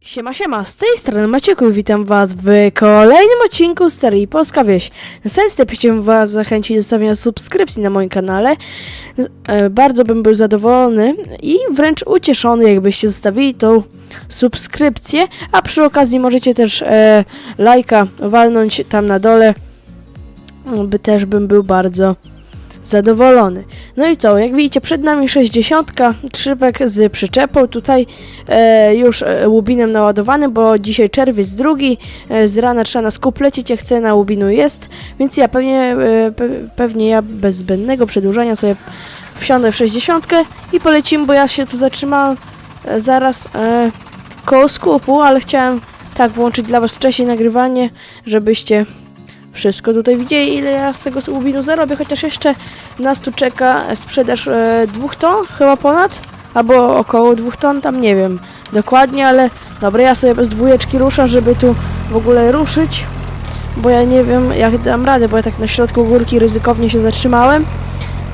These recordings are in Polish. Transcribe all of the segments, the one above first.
Siema, siema, z tej strony Macieku witam was w kolejnym odcinku z serii Polska Wieś. Na wstępie chciałbym was zachęcić do stawienia subskrypcji na moim kanale. E, Bardzo bym był zadowolony i wręcz ucieszony, jakbyście zostawili tą subskrypcję, a przy okazji możecie też e, lajka walnąć tam na dole, by też bym był bardzo zadowolony. No i co, jak widzicie, przed nami 60, trzypek z przyczepą, tutaj e, już e, łubinem naładowany, bo dzisiaj czerwiec drugi, e, z rana trzeba nas kup lecieć, jak cena łubinu jest, więc ja pewnie, e, pe, pewnie ja bez zbędnego przedłużania sobie wsiądę w 60 i polecimy, bo ja się tu zatrzymałem e, zaraz e, koło skupu, ale chciałem tak włączyć dla was wcześniej nagrywanie, żebyście wszystko tutaj widzieli, ile ja z tego łubinu zarobię, chociaż jeszcze nas tu czeka sprzedaż e, dwóch ton, chyba ponad, albo około dwóch ton, tam nie wiem dokładnie, ale dobra, ja sobie bez dwójeczki ruszam, żeby tu w ogóle ruszyć, bo ja nie wiem jak dam radę, bo ja tak na środku górki ryzykownie się zatrzymałem,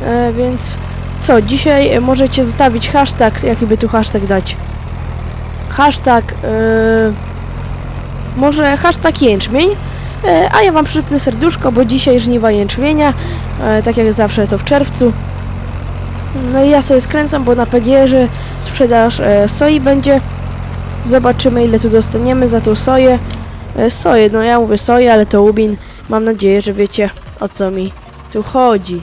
e, więc co, dzisiaj możecie zostawić hashtag, jaki by tu hashtag dać? Hashtag, e, może hashtag jęczmień, A ja Wam przypnę serduszko, bo dzisiaj żniwa jęczmienia, e, tak jak zawsze to w czerwcu. No i ja sobie skręcam, bo na PGR-ze sprzedaż e, soi będzie. Zobaczymy ile tu dostaniemy za tą soję. E, soję, no ja mówię soję, ale to łubin. Mam nadzieję, że wiecie o co mi tu chodzi.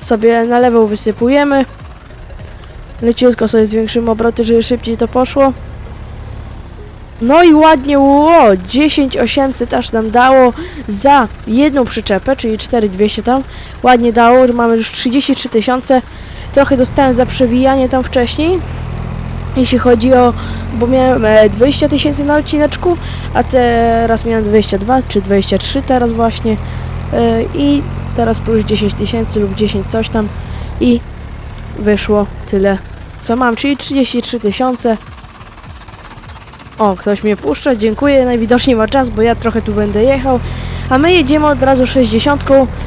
Sobie na lewo wysypujemy. Leciutko sobie zwiększymy obroty, żeby szybciej to poszło. No i ładnie, ło, 10800 aż nam dało za jedną przyczepę, czyli 4200 tam. Ładnie dało, mamy już 33 tysiące. Trochę dostałem za przewijanie tam wcześniej. Jeśli chodzi o, bo miałem e, 20 tysięcy na odcineczku, a teraz miałem 22 czy 23 teraz właśnie. E, I teraz plus 10 tysięcy lub 10 coś tam. I wyszło tyle, co mam, czyli 33 tysiące. O, ktoś mnie puszcza, dziękuję, najwidoczniej ma czas, bo ja trochę tu będę jechał. A my jedziemy od razu 60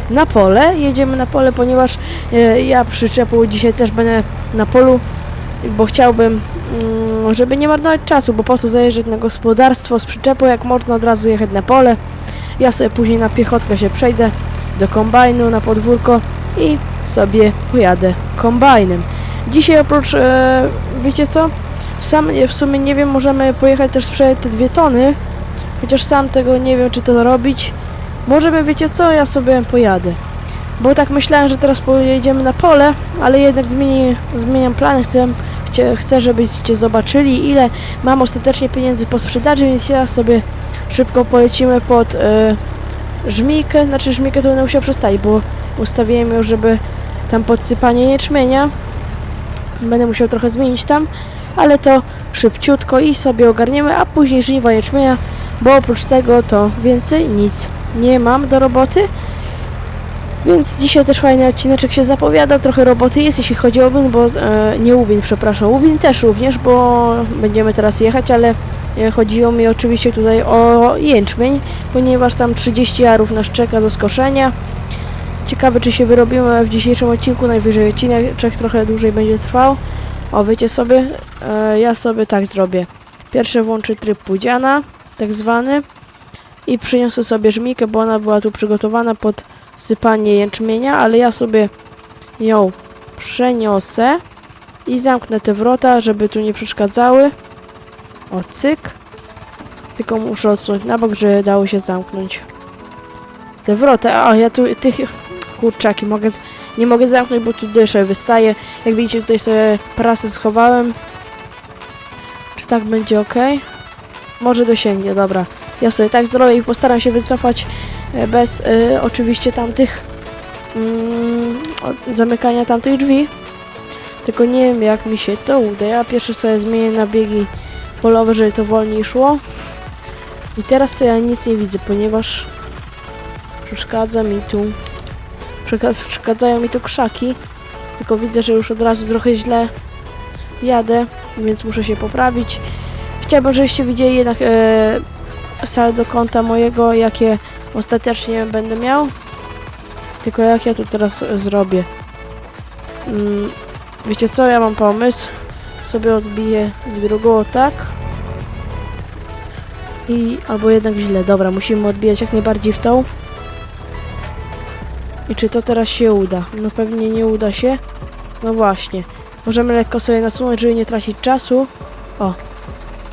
na pole. Jedziemy na pole, ponieważ e, ja przyczepą dzisiaj też będę na polu, bo chciałbym, mm, żeby nie marnować czasu, bo po co zajeżdżać na gospodarstwo z przyczepą, jak można od razu jechać na pole. Ja sobie później na piechotkę się przejdę do kombajnu na podwórko i sobie pojadę kombajnem. Dzisiaj oprócz, e, wiecie co? Sam w sumie nie wiem, możemy pojechać też sprzedać te dwie tony. Chociaż sam tego nie wiem, czy to robić. Możemy, wiecie co, ja sobie pojadę. Bo tak myślałem, że teraz pojedziemy na pole, ale jednak zmieni, zmieniam plany. Chcę, chcę, żebyście zobaczyli, ile mam ostatecznie pieniędzy po sprzedaży, więc ja sobie szybko polecimy pod e, żmijkę. Znaczy żmijkę to będę musiał przestawić, bo ustawiłem już, żeby tam podsypanie jęczmienia. Będę musiał trochę zmienić tam ale to szybciutko i sobie ogarniemy, a później żniwa jęczmienia, bo oprócz tego to więcej nic nie mam do roboty. Więc dzisiaj też fajny odcineczek się zapowiada, trochę roboty jest jeśli chodzi o Łubin, bo e, nie Łubin, przepraszam, Łubin też również, bo będziemy teraz jechać, ale e, chodziło mi oczywiście tutaj o jęczmień, ponieważ tam 30 jarów nas czeka do skoszenia. Ciekawe czy się wyrobimy w dzisiejszym odcinku, najwyżej odcinek trochę dłużej będzie trwał. O, wiecie sobie, e, ja sobie tak zrobię. Pierwsze włączę tryb pudziana, tak zwany. I przyniosę sobie żmikę, bo ona była tu przygotowana pod sypanie jęczmienia, ale ja sobie ją przeniosę i zamknę te wrota, żeby tu nie przeszkadzały. O, cyk. Tylko muszę odsunąć na bok, żeby dało się zamknąć. Te wrota, a ja tu tych kurczaki mogę, z- nie mogę zamknąć, bo tu dyszę wystaje. Jak widzicie, tutaj sobie prasę schowałem. Czy tak będzie ok? Może dosięgnie, dobra. Ja sobie tak zrobię i postaram się wycofać e, bez e, oczywiście tamtych od- zamykania tamtych drzwi. Tylko nie wiem jak mi się to uda. Ja pierwszy sobie zmienię na biegi polowe, żeby to wolniej szło. I teraz to ja nic nie widzę, ponieważ przeszkadza mi tu przeszkadzają mi tu krzaki. Tylko widzę, że już od razu trochę źle jadę, więc muszę się poprawić. Chciałbym, żebyście widzieli jednak e, saldo konta mojego, jakie ostatecznie będę miał. Tylko jak ja tu teraz zrobię. Mm, wiecie co, ja mam pomysł. Sobie odbiję w drugą, tak? I albo jednak źle. Dobra, musimy odbijać jak najbardziej w tą. I czy to teraz się uda? No pewnie nie uda się. No właśnie. Możemy lekko sobie nasunąć, żeby nie tracić czasu. O,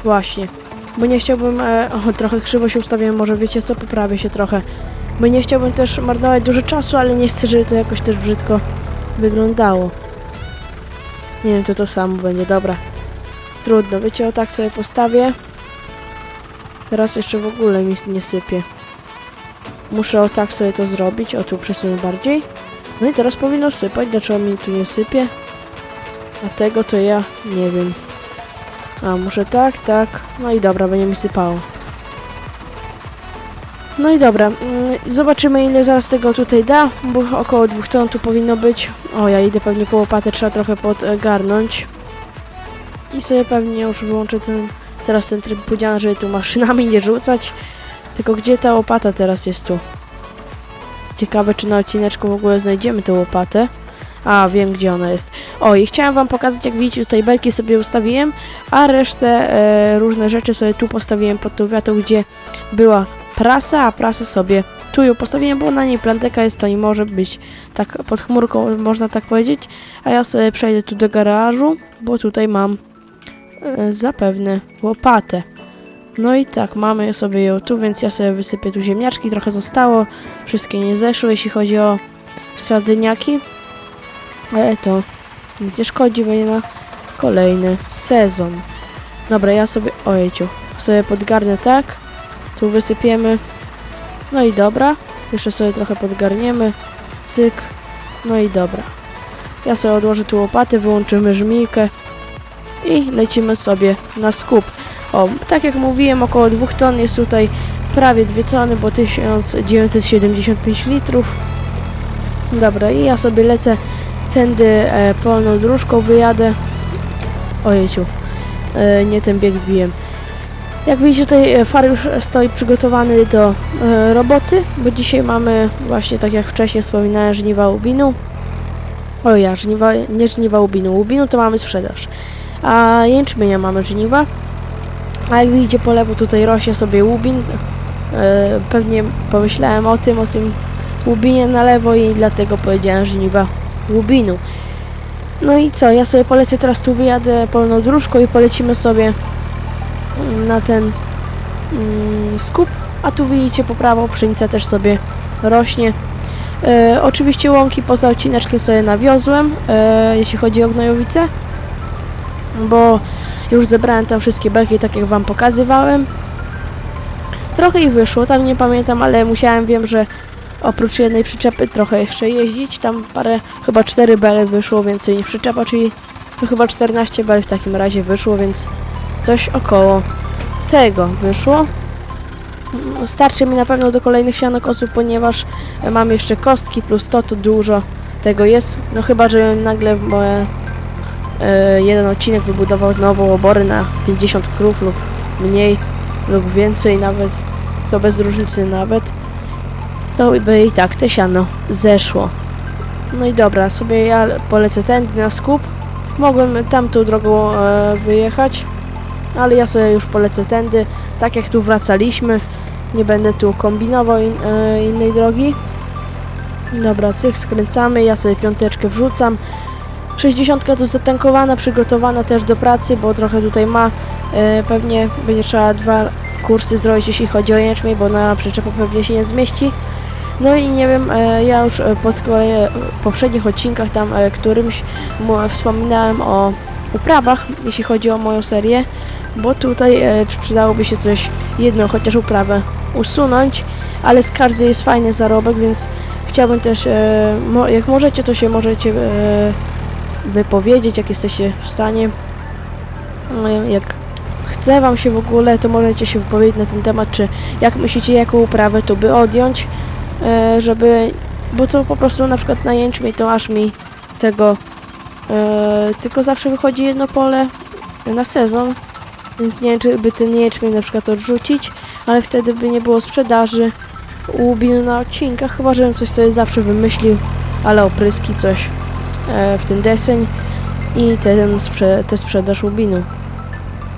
właśnie. Bo nie chciałbym... E, o, trochę krzywo się ustawiłem, może wiecie co? Poprawię się trochę. Bo nie chciałbym też marnować dużo czasu, ale nie chcę, żeby to jakoś też brzydko wyglądało. Nie wiem, to to samo będzie, dobra. Trudno, wiecie, o tak sobie postawię. Teraz jeszcze w ogóle mi nie sypie. Muszę o tak sobie to zrobić, o tu przesunę bardziej. No i teraz powinno sypać, dlaczego mi tu nie sypie? A tego to ja nie wiem. A, muszę tak, tak. No i dobra, będzie mi sypało. No i dobra, mm, zobaczymy ile zaraz tego tutaj da, bo około dwóch ton tu powinno być. O, ja idę pewnie po łopatę, trzeba trochę podgarnąć. I sobie pewnie już wyłączę ten, teraz ten tryb pudziana, żeby tu maszynami nie rzucać. Tylko gdzie ta łopata teraz jest tu? Ciekawe, czy na odcineczku w ogóle znajdziemy tę łopatę. A, wiem gdzie ona jest. O, i chciałem wam pokazać, jak widzicie, tutaj belki sobie ustawiłem, a resztę e, różne rzeczy sobie tu postawiłem pod tą wiatą, gdzie była prasa, a prasę sobie tu ją postawiłem, bo na niej planteka jest, to nie może być tak pod chmurką, można tak powiedzieć. A ja sobie przejdę tu do garażu, bo tutaj mam e, zapewne łopatę. No i tak, mamy sobie ją tu, więc ja sobie wysypię tu ziemniaczki, trochę zostało, wszystkie nie zeszły, jeśli chodzi o sadzeniaki. Ale to nic nie szkodzi, będzie na kolejny sezon. Dobra, ja sobie, ojciu, sobie podgarnę tak, tu wysypiemy, no i dobra, jeszcze sobie trochę podgarniemy, cyk, no i dobra. Ja sobie odłożę tu łopatę, wyłączymy żmijkę i lecimy sobie na skup. O, tak jak mówiłem, około 2 ton jest tutaj prawie 2 tony, bo 1975 litrów. Dobra, i ja sobie lecę tędy e, polną dróżką, wyjadę. Ojeciu, e, nie ten bieg wbiłem. Jak widzicie, tutaj e, far już stoi przygotowany do e, roboty, bo dzisiaj mamy właśnie, tak jak wcześniej wspominałem, żniwa łubinu. O ja, żniwa, nie żniwa łubinu. Łubinu to mamy sprzedaż. A jęczmienia mamy żniwa. A jak widzicie po lewo tutaj rośnie sobie łubin. E, pewnie pomyślałem o tym, o tym łubinie na lewo i dlatego powiedziałem żniwa łubinu. No i co, ja sobie polecę teraz tu wyjadę polną dróżką i polecimy sobie mm, na ten mm, skup, a tu widzicie po prawo pszenica też sobie rośnie. E, oczywiście łąki poza odcineczkiem sobie nawiozłem, e, jeśli chodzi o gnojowice, bo już zebrałem tam wszystkie belki, tak jak wam pokazywałem. Trochę ich wyszło, tam nie pamiętam, ale musiałem, wiem, że oprócz jednej przyczepy trochę jeszcze jeździć. Tam parę, chyba 4 bele wyszło, więcej niż przyczepa, czyli to chyba 14 bel w takim razie wyszło, więc coś około tego wyszło. Starczy mi na pewno do kolejnych sianokosów, ponieważ e, mam jeszcze kostki plus to, to dużo tego jest. No chyba, że nagle moje, jeden odcinek wybudował nową obory na 50 krów lub mniej lub więcej nawet, to bez różnicy nawet to by i tak te siano zeszło. No i dobra, sobie ja polecę tędy na skup. Mogłem tamtą drogą e, wyjechać, ale ja sobie już polecę tędy, tak jak tu wracaliśmy. Nie będę tu kombinował in, e, innej drogi. Dobra, cyk, skręcamy, ja sobie piąteczkę wrzucam. 60 tu zatankowana, przygotowana też do pracy, bo trochę tutaj ma. E, pewnie będzie trzeba dwa kursy zrobić, jeśli chodzi o jęczmień, bo na przyczepę pewnie się nie zmieści. No i nie wiem, e, ja już e, pod kolei poprzednich odcinkach tam którymś wspominałem o uprawach, jeśli chodzi o moją serię, bo tutaj przydałoby się coś, jedną chociaż uprawę usunąć, ale z każdej jest fajny zarobek, więc chciałbym też, jak możecie, to się możecie wypowiedzieć, jak jesteście w stanie, E, jak chce wam się w ogóle, to możecie się wypowiedzieć na ten temat, czy jak myślicie, jaką uprawę tu by odjąć, e, żeby, bo to po prostu na przykład na jęczmień to aż mi tego, e, tylko zawsze wychodzi jedno pole na sezon, więc nie wiem, czy by ten jęczmień na przykład odrzucić, ale wtedy by nie było sprzedaży łubin na odcinkach, chyba żebym coś sobie zawsze wymyślił, ale opryski coś w ten deseń i ten sprze tę sprzedaż łubinu.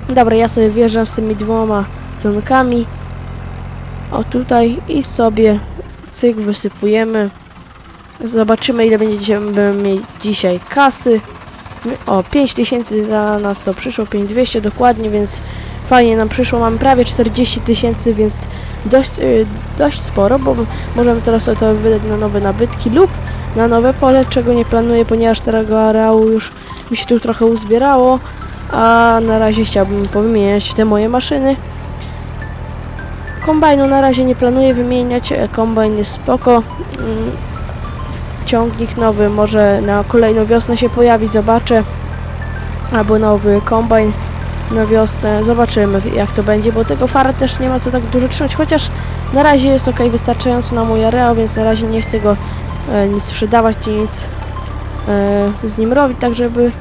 Dobra, ja sobie wjeżdżam z tymi dwoma tonkami. O tutaj i sobie cyk wysypujemy. Zobaczymy ile będziemy mieć dzisiaj kasy. O, 5000 za nas to przyszło, 5200 dokładnie, więc fajnie nam przyszło. Mamy prawie 40 tysięcy, więc dość, y, dość sporo, bo możemy teraz to wydać na nowe nabytki lub na nowe pole, czego nie planuję, ponieważ tego areału już mi się tu trochę uzbierało, a na razie chciałbym powymieniać te moje maszyny. Kombajnu na razie nie planuję wymieniać, e, kombajn jest spoko. Mm, Ciągnik nowy może na kolejną wiosnę się pojawi, zobaczę. Albo nowy kombajn na wiosnę, zobaczymy jak to będzie, bo tego fara też nie ma co tak dużo trzymać, chociaż na razie jest ok, wystarczająco na mój areał, więc na razie nie chcę go e, nic sprzedawać, nic e, z nim robić, tak żeby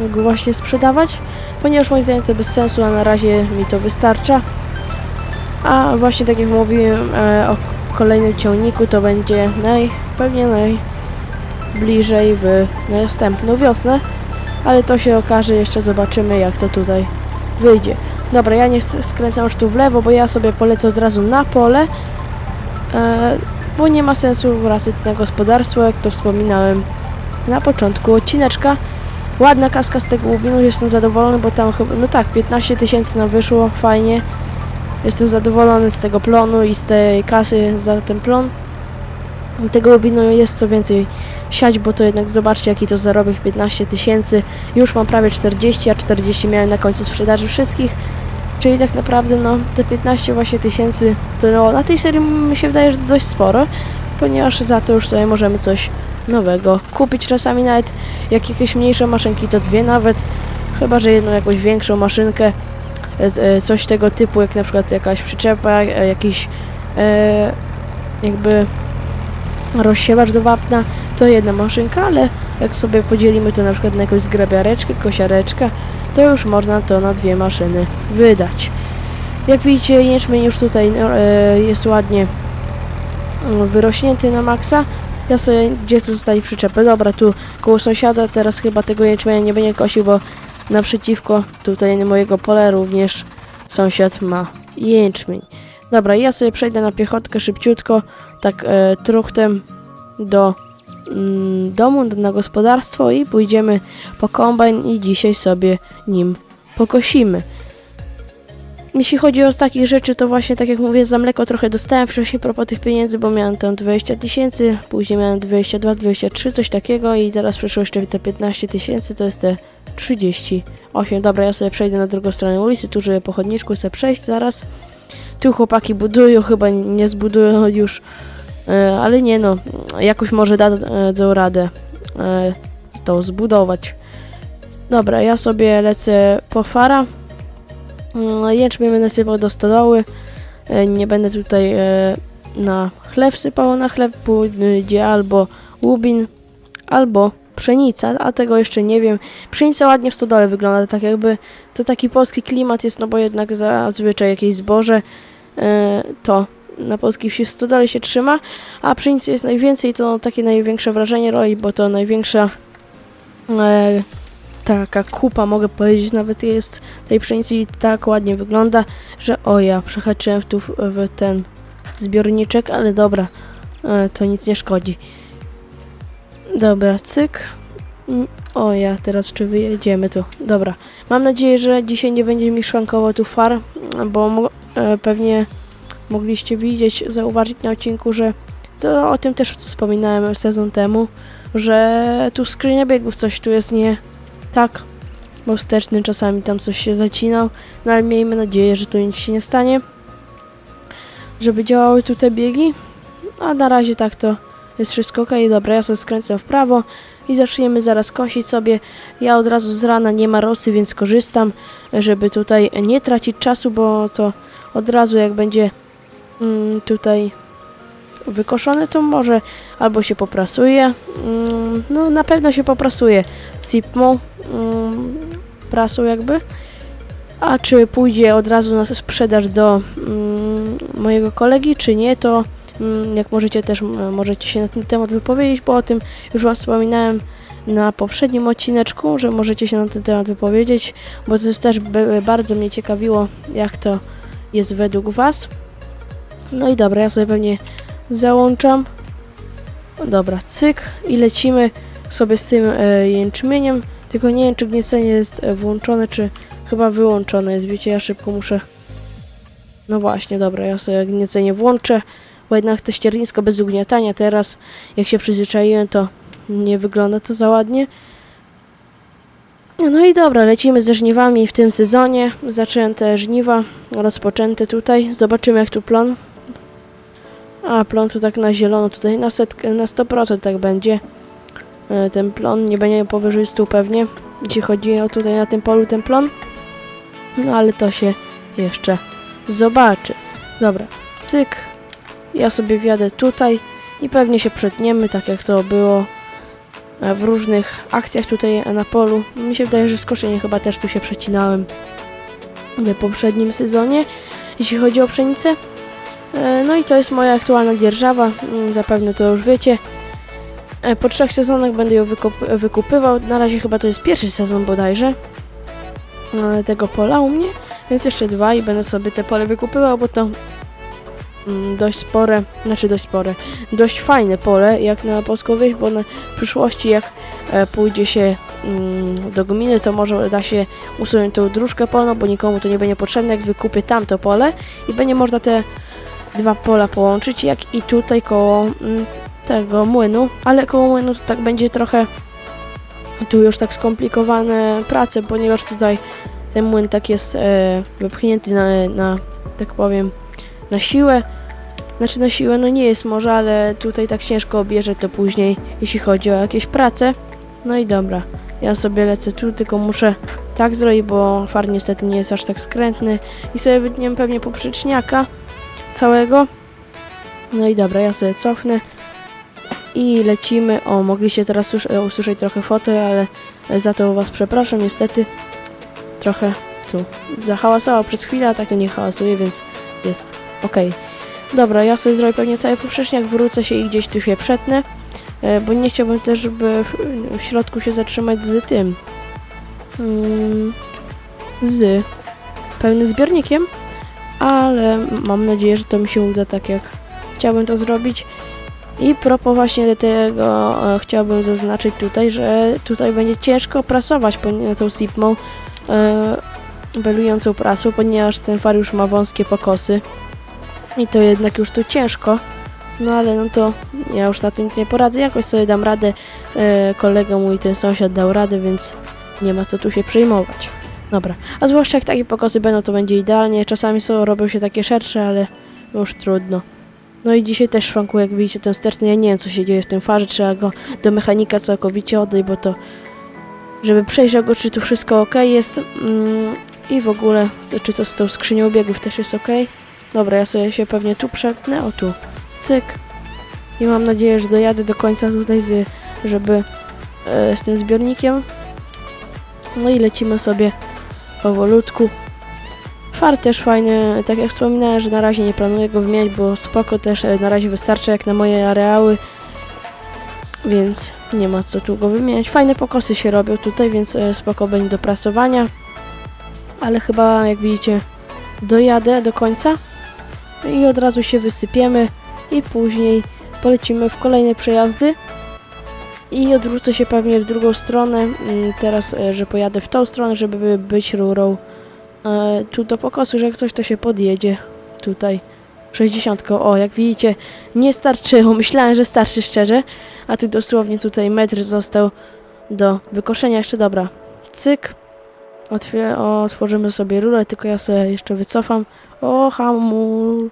go właśnie sprzedawać, ponieważ moim zdaniem to bez sensu, a na razie mi to wystarcza. A właśnie tak jak mówiłem e, o kolejnym ciągniku, to będzie naj, pewnie najbliżej w następną wiosnę, ale to się okaże, jeszcze zobaczymy jak to tutaj wyjdzie. Dobra, ja nie skręcam już tu w lewo, bo ja sobie polecę od razu na pole, e, bo nie ma sensu wracać na gospodarstwo, jak to wspominałem na początku odcineczka. Ładna kaska z tego łubinu, jestem zadowolony, bo tam chyba, no tak, 15 tysięcy nam wyszło, fajnie. Jestem zadowolony z tego plonu i z tej kasy za ten plon. I Tego łubinu jest co więcej siać, bo to jednak zobaczcie jaki to zarobek 15 tysięcy. Już mam prawie 40, a 40 miałem na końcu sprzedaży wszystkich. Czyli tak naprawdę no te 15 właśnie tysięcy to no, na tej serii mi się wydaje, że dość sporo, ponieważ za to już sobie możemy coś nowego kupić. Czasami nawet jak jakieś mniejsze maszynki to dwie nawet, chyba że jedną jakąś większą maszynkę, e, e, coś tego typu jak na przykład jakaś przyczepa, e, jakiś e, jakby rozsiewacz do wapna, to jedna maszynka, ale jak sobie podzielimy to na przykład na jakąś zgrabiareczkę, kosiareczkę, to już można to na dwie maszyny wydać. Jak widzicie, jęczmień już tutaj no, e, jest ładnie mm, wyrośnięty na maksa. Ja sobie, gdzie tu zostali przyczepy? Dobra, tu koło sąsiada, teraz chyba tego jęczmienia nie będzie kosił, bo naprzeciwko tutaj mojego pola również sąsiad ma jęczmień. Dobra, ja sobie przejdę na piechotkę szybciutko, tak e, truchtem do domu, do, na gospodarstwo i pójdziemy po kombajn i dzisiaj sobie nim pokosimy. Jeśli chodzi o takich rzeczy, to właśnie tak jak mówię, za mleko trochę dostałem wcześniej propos tych pieniędzy, bo miałem tam 20 tysięcy, później miałem 22, 23, coś takiego i teraz przyszło jeszcze te 15 tysięcy, to jest te 38. Dobra, ja sobie przejdę na drugą stronę ulicy, tu żeby po chodniczku sobie przejść zaraz. Tu chłopaki budują, chyba nie- zbudują już, ale nie no, jakoś może dadzą radę e, to zbudować. Dobra, ja sobie lecę po fara. Mm, Jęczmień będę sypał do stodoły. E, Nie będę tutaj e, na chleb sypał. Na chleb pójdzie albo łubin, albo pszenica, a tego jeszcze nie wiem. Pszenica ładnie w stodole wygląda, tak jakby to taki polski klimat jest, no bo jednak zazwyczaj jakieś zboże e, to na polskiej wsi w stodole się trzyma, a pszenicy jest najwięcej, to takie największe wrażenie roi, bo to największa e, taka kupa, mogę powiedzieć, nawet jest tej pszenicy i tak ładnie wygląda, że o ja przehaczyłem tu, w- w ten zbiorniczek, ale dobra, e, to nic nie szkodzi. Dobra, cyk. Mm, O ja, teraz czy wyjedziemy tu. Dobra, mam nadzieję, że dzisiaj nie będzie mi szwankował tu far, bo e, pewnie mogliście widzieć, zauważyć na odcinku, że to o tym też wspominałem sezon temu, że tu skrzynia biegów coś tu jest nie tak, bo wsteczny czasami tam coś się zacinał, no ale miejmy nadzieję, że to nic się nie stanie, żeby działały tu te biegi, a na razie tak to jest wszystko ok, dobra, ja sobie skręcę w prawo i zaczniemy zaraz kosić sobie, ja od razu z rana nie ma rosy, więc korzystam, żeby tutaj nie tracić czasu, bo to od razu jak będzie mm, tutaj wykoszone, to może albo się poprasuje, mm, no na pewno się poprasuje. Sipmą, mm, prasą jakby, a czy pójdzie od razu na sprzedaż do mm, mojego kolegi, czy nie, to Jak możecie też możecie się na ten temat wypowiedzieć, bo o tym już Wam wspominałem na poprzednim odcineczku, że możecie się na ten temat wypowiedzieć, bo to też bardzo mnie ciekawiło, jak to jest według Was. No i dobra, ja sobie pewnie załączam. Dobra, cyk i lecimy sobie z tym e, jęczmieniem. Tylko nie wiem, czy gniecenie jest e, włączone, czy chyba wyłączone jest. Wiecie, ja szybko muszę. No właśnie, dobra, ja sobie gniecenie włączę, bo jednak te ściernisko bez ugniatania teraz, jak się przyzwyczaiłem, to nie wygląda to za ładnie. No i dobra, lecimy ze żniwami w tym sezonie. Zaczęte żniwa, rozpoczęte tutaj. Zobaczymy, jak tu plon. A, plon to tak na zielono, tutaj na setkę, na 100% tak będzie. E, Ten plon nie będzie powyżej 100 pewnie, jeśli chodzi o tutaj na tym polu ten plon. No ale to się jeszcze zobaczy. Dobra, cyk. Ja sobie wjadę tutaj i pewnie się przetniemy, tak jak to było e, w różnych akcjach tutaj na polu. Mi się wydaje, że skoszenie chyba też tu się przecinałem w poprzednim sezonie, jeśli chodzi o pszenicę. E, No i to jest moja aktualna dzierżawa, mm, zapewne to już wiecie. E, Po trzech sezonach będę ją wykup- wykupywał. Na razie chyba to jest pierwszy sezon bodajże e, tego pola u mnie, więc jeszcze dwa i będę sobie te pole wykupywał, bo to mm, dość spore, znaczy dość spore, dość fajne pole jak na polską wieś, bo na w przyszłości jak pójdzie się mm, do gminy, to może da się usunąć tą dróżkę polną, bo nikomu to nie będzie potrzebne, jak wykupię tamto pole i będzie można te dwa pola połączyć, jak i tutaj koło mm, tego młynu, ale koło młynu to tak będzie trochę tu już tak skomplikowane prace, ponieważ tutaj ten młyn tak jest e, wypchnięty na, na, tak powiem, na siłę. Znaczy na siłę, no nie jest może, ale tutaj tak ciężko obierze to później, jeśli chodzi o jakieś prace. No i dobra, ja sobie lecę tu, tylko muszę tak zrobić, bo far niestety nie jest aż tak skrętny i sobie wytniemy pewnie poprzeczniaka całego. No i dobra, ja sobie cofnę i lecimy. O, mogliście teraz e, usłyszeć trochę foty, ale za to was przepraszam, niestety trochę tu zahałasowało przez chwilę, a tak to nie hałasuje, więc jest ok. Dobra, ja sobie zrobię pewnie cały poprzeczniak, wrócę się i gdzieś tu się przetnę, e, bo nie chciałbym też, żeby w, w środku się zatrzymać z tym, mm, z pełnym zbiornikiem, ale mam nadzieję, że to mi się uda tak jak chciałbym to zrobić. I propos właśnie tego e, chciałbym zaznaczyć tutaj, że tutaj będzie ciężko prasować tą sipmą e, belującą prasą, ponieważ ten far już ma wąskie pokosy i to jednak już tu ciężko. No ale no to ja już na to nic nie poradzę, jakoś sobie dam radę. E, kolega mój, ten sąsiad dał radę, więc nie ma co tu się przejmować. Dobra, a zwłaszcza jak takie pokosy będą, to będzie idealnie. Czasami są, robią się takie szersze, ale już trudno. No i dzisiaj też szwanku, jak widzicie, ten wsteczny, ja nie wiem co się dzieje w tym farze, trzeba go do mechanika całkowicie oddać, bo to, żeby przejrzał go, czy tu wszystko ok jest mm, i w ogóle, to, czy to z tą skrzynią biegów też jest ok. Dobra, ja sobie się pewnie tu przepnę, o tu, cyk. I mam nadzieję, że dojadę do końca tutaj, z, żeby e, z tym zbiornikiem. No i lecimy sobie powolutku. Far też fajny, tak jak wspominałem, że na razie nie planuję go wymieniać, bo spoko też e, na razie wystarcza jak na moje areały, więc nie ma co tu go wymieniać. Fajne pokosy się robią tutaj, więc e, spoko będzie do prasowania, ale chyba jak widzicie dojadę do końca i od razu się wysypiemy i później polecimy w kolejne przejazdy i odwrócę się pewnie w drugą stronę, mm, teraz, e, że pojadę w tą stronę, żeby być rurą e, tu do pokosu, że jak coś to się podjedzie tutaj 60. O, jak widzicie, nie starczyło. Myślałem, że starczy szczerze, a tu dosłownie tutaj metr został do wykoszenia. Jeszcze dobra. Cyk. Otwie otworzymy sobie rurę, tylko ja sobie jeszcze wycofam. O, hamuj.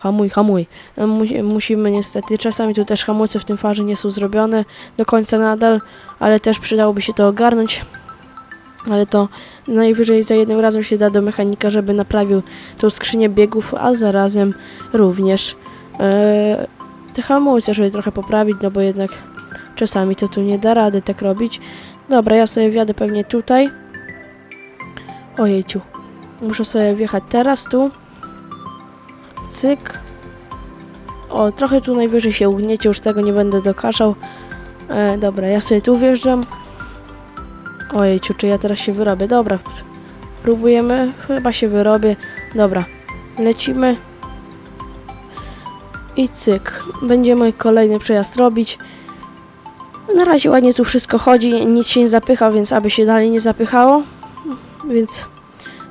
Hamuj, hamuj. E, Mu musimy niestety, czasami tu też hamulce w tym farze nie są zrobione do końca nadal, ale też przydałoby się to ogarnąć. Ale to najwyżej za jednym razem się da do mechanika, żeby naprawił tą skrzynię biegów, a zarazem również e, te hamulce, żeby trochę poprawić, no bo jednak czasami to tu nie da rady tak robić. Dobra, ja sobie wjadę pewnie tutaj. Ojejciu. Muszę sobie wjechać teraz tu. Cyk. O, trochę tu najwyżej się ugniecie, już tego nie będę dokaszał. E, dobra, ja sobie tu wjeżdżam. Ojejciu, czy ja teraz się wyrobię? Dobra, próbujemy. Chyba się wyrobię. Dobra, lecimy. I cyk. Będziemy kolejny przejazd robić. Na razie ładnie tu wszystko chodzi, nic się nie zapycha, więc aby się dalej nie zapychało. Więc,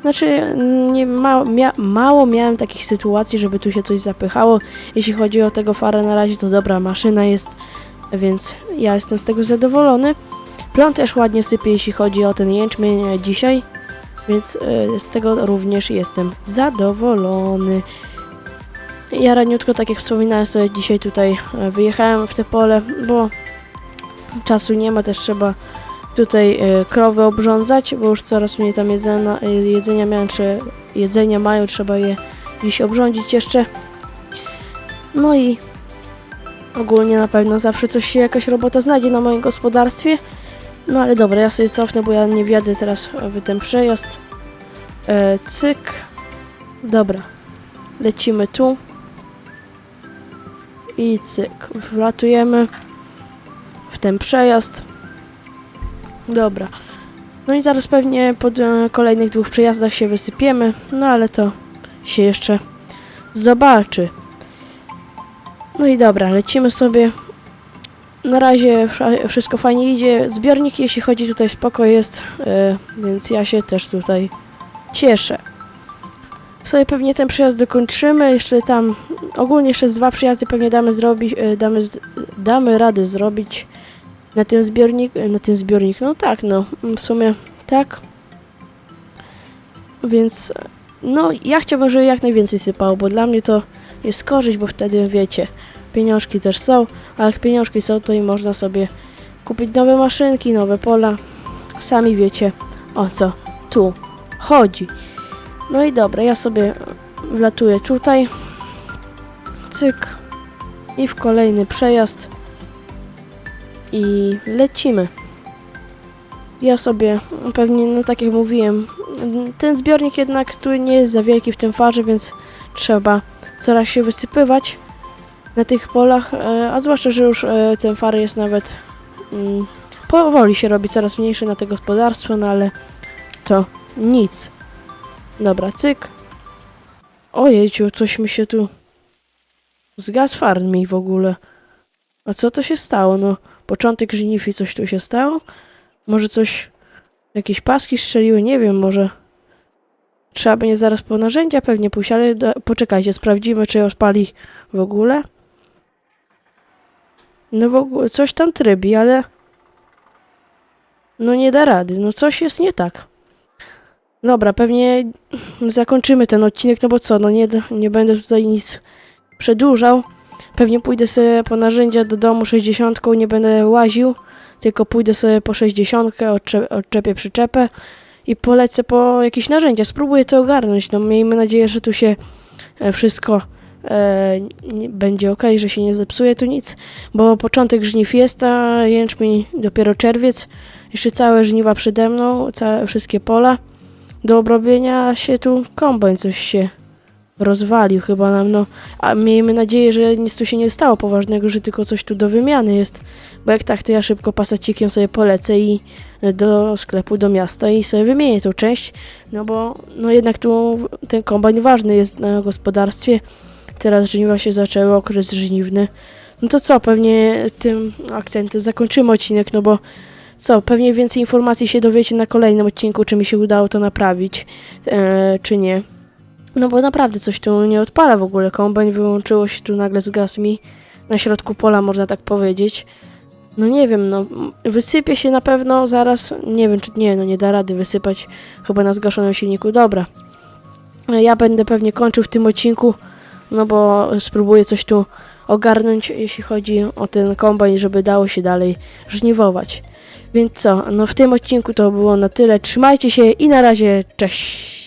znaczy, nie ma, mia, mało miałem takich sytuacji, żeby tu się coś zapychało. Jeśli chodzi o tego farę, na razie to dobra maszyna jest, więc ja jestem z tego zadowolony. Plon też ładnie sypie, jeśli chodzi o ten jęczmień e, dzisiaj, więc e, z tego również jestem zadowolony. Ja raniutko, tak jak wspominałem sobie, dzisiaj tutaj e, wyjechałem w te pole, bo czasu nie ma, też trzeba tutaj e, krowy obrządzać, bo już coraz mniej tam jedzenia, e, jedzenia miałem, czy jedzenia mają, trzeba je dziś obrządzić jeszcze. No i ogólnie na pewno zawsze coś się, jakaś robota znajdzie na moim gospodarstwie. No ale dobra, ja sobie cofnę, bo ja nie wjadę teraz w ten przejazd. E, cyk. Dobra. Lecimy tu. I cyk. Wlatujemy w ten przejazd. Dobra. No i zaraz pewnie po kolejnych dwóch przejazdach się wysypiemy, no ale to się jeszcze zobaczy. No i dobra, lecimy sobie. Na razie wsz- wszystko fajnie idzie. Zbiornik, jeśli chodzi tutaj spoko jest, e, więc ja się też tutaj cieszę. Sobie pewnie ten przejazd dokończymy, jeszcze tam ogólnie jeszcze dwa przejazdy pewnie damy zrobić, e, damy, damy radę zrobić na tym zbiornik, e, na tym zbiornik, no tak, no, w sumie tak. Więc, no, ja chciałbym, żeby jak najwięcej sypało, bo dla mnie to jest korzyść, bo wtedy, wiecie, pieniążki też są, a jak pieniążki są, to i można sobie kupić nowe maszynki, nowe pola. Sami wiecie, o co tu chodzi. No i dobra, ja sobie wlatuję tutaj. Cyk. I w kolejny przejazd. I lecimy. Ja sobie pewnie, no tak jak mówiłem, ten zbiornik jednak tu nie jest za wielki w tym farze, więc trzeba coraz się wysypywać na tych polach, e, a zwłaszcza, że już e, ten far jest nawet mm, powoli się robi coraz mniejszy na to gospodarstwo, no ale to nic. Dobra, cyk. Ojejciu, coś mi się tu... Zgasł far mi w ogóle. A co to się stało? No, początek żniw coś tu się stało? Może coś... Jakieś paski strzeliły? Nie wiem, może... Trzeba będzie zaraz po narzędzia pewnie pójść, ale do... poczekajcie, sprawdzimy, czy odpali w ogóle. No w ogóle, coś tam trybi, ale... No nie da rady, no coś jest nie tak. Dobra, pewnie zakończymy ten odcinek, no bo co, no nie, nie będę tutaj nic przedłużał. Pewnie pójdę sobie po narzędzia do domu 60, nie będę łaził, tylko pójdę sobie po 60, odcze odczepię przyczepę i polecę po jakieś narzędzia. Spróbuję to ogarnąć, no miejmy nadzieję, że tu się e, wszystko e, będzie ok, że się nie zepsuje tu nic, bo początek żniw jest, a jęczmień dopiero czerwiec, jeszcze całe żniwa przede mną, całe, wszystkie pola do obrobienia się tu kombajn coś się rozwalił chyba nam, no. A miejmy nadzieję, że nic tu się nie stało poważnego, że tylko coś tu do wymiany jest. Bo jak tak, to ja szybko pasacikiem sobie polecę i do sklepu, do miasta i sobie wymienię tą część. No bo no jednak tu ten kombajn ważny jest na gospodarstwie. Teraz żniwa się zaczęły, okres żniwny. No to co, pewnie tym akcentem zakończymy odcinek, no bo co, pewnie więcej informacji się dowiecie na kolejnym odcinku, czy mi się udało to naprawić, e, czy nie. No bo naprawdę coś tu nie odpala w ogóle. Kombajn wyłączyło się tu nagle z gaz mi na środku pola, można tak powiedzieć. No nie wiem, no wysypie się na pewno zaraz. Nie wiem, czy nie, no nie da rady wysypać chyba na zgaszonym silniku. Dobra. Ja będę pewnie kończył w tym odcinku, no bo spróbuję coś tu ogarnąć, jeśli chodzi o ten kombajn, żeby dało się dalej żniwować. Więc co, no w tym odcinku to było na tyle. Trzymajcie się i na razie, cześć!